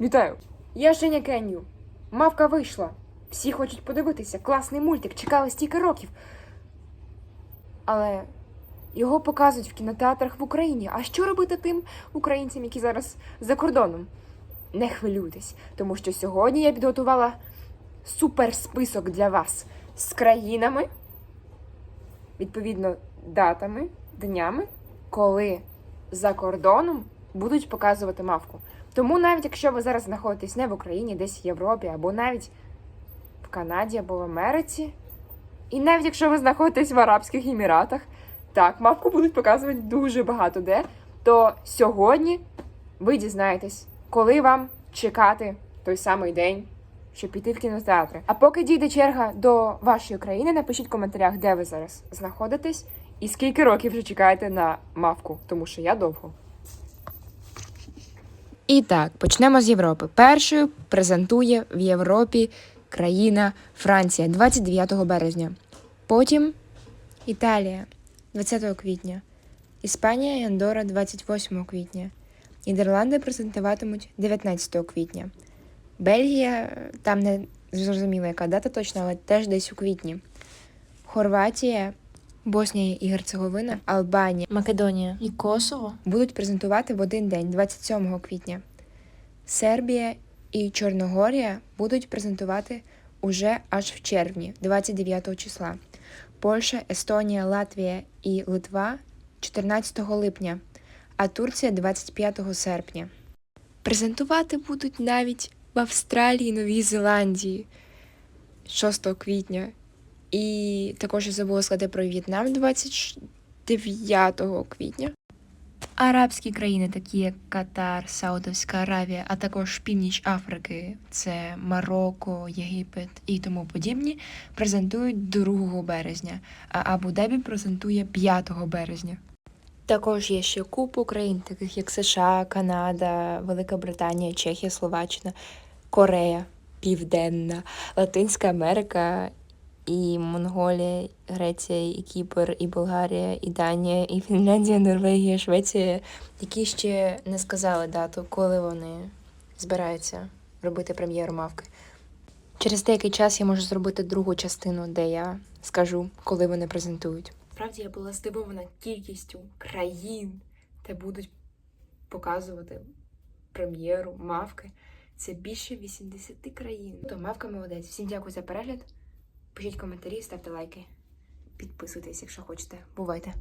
Вітаю! Я Женя Кеню. Мавка вийшла. Всі хочуть подивитися. Класний мультик, чекали стільки років. Але його показують в кінотеатрах в Україні. А що робити тим українцям, які зараз за кордоном? Не хвилюйтесь, тому що сьогодні я підготувала суперсписок для вас з країнами, відповідно, датами, днями, коли за кордоном будуть показувати мавку. Тому навіть якщо ви зараз знаходитесь не в Україні, десь в Європі, або навіть в Канаді або в Америці, і навіть якщо ви знаходитесь в Арабських Еміратах, так, мавку будуть показувати дуже багато де, то сьогодні ви дізнаєтесь, коли вам чекати той самий день, щоб піти в кінотеатри. А поки дійде черга до вашої країни, напишіть в коментарях, де ви зараз знаходитесь, і скільки років вже чекаєте на мавку, тому що я довго. І так, почнемо з Європи. Першою презентує в Європі країна Франція 29 березня. Потім Італія 20 квітня, Іспанія і Андора 28 квітня. Нідерланди презентуватимуть 19 квітня. Бельгія там не зрозуміло, яка дата точно, але теж десь у квітні. Хорватія, Боснія і Герцеговина, Албанія, Македонія і Косово. будуть презентувати в один день, 27 квітня. Сербія і Чорногорія будуть презентувати уже аж в червні, 29 числа. Польща, Естонія, Латвія і Литва 14 липня, а Турція 25 серпня. Презентувати будуть навіть в Австралії, Новій Зеландії 6 квітня. І також я забула сказати про В'єтнам 29 квітня. Арабські країни, такі як Катар, Саудовська Аравія, а також північ Африки, це Марокко, Єгипет і тому подібні, презентують 2 березня, а Абу-Дабі презентує 5 березня. Також є ще купу країн, таких як США, Канада, Велика Британія, Чехія, Словаччина, Корея, Південна, Латинська Америка і Монголія, Греція, і Кіпр, і Болгарія, і Данія, і Фінляндія, Норвегія, Швеція, які ще не сказали дату, коли вони збираються робити прем'єру мавки. Через деякий час я можу зробити другу частину, де я скажу, коли вони презентують. Справді я була здивована кількістю країн, де будуть показувати прем'єру мавки. Це більше 80 країн. То мавка молодець. Всім дякую за перегляд. Пишіть коментарі, ставте лайки. Підписуйтесь, якщо хочете. Бувайте!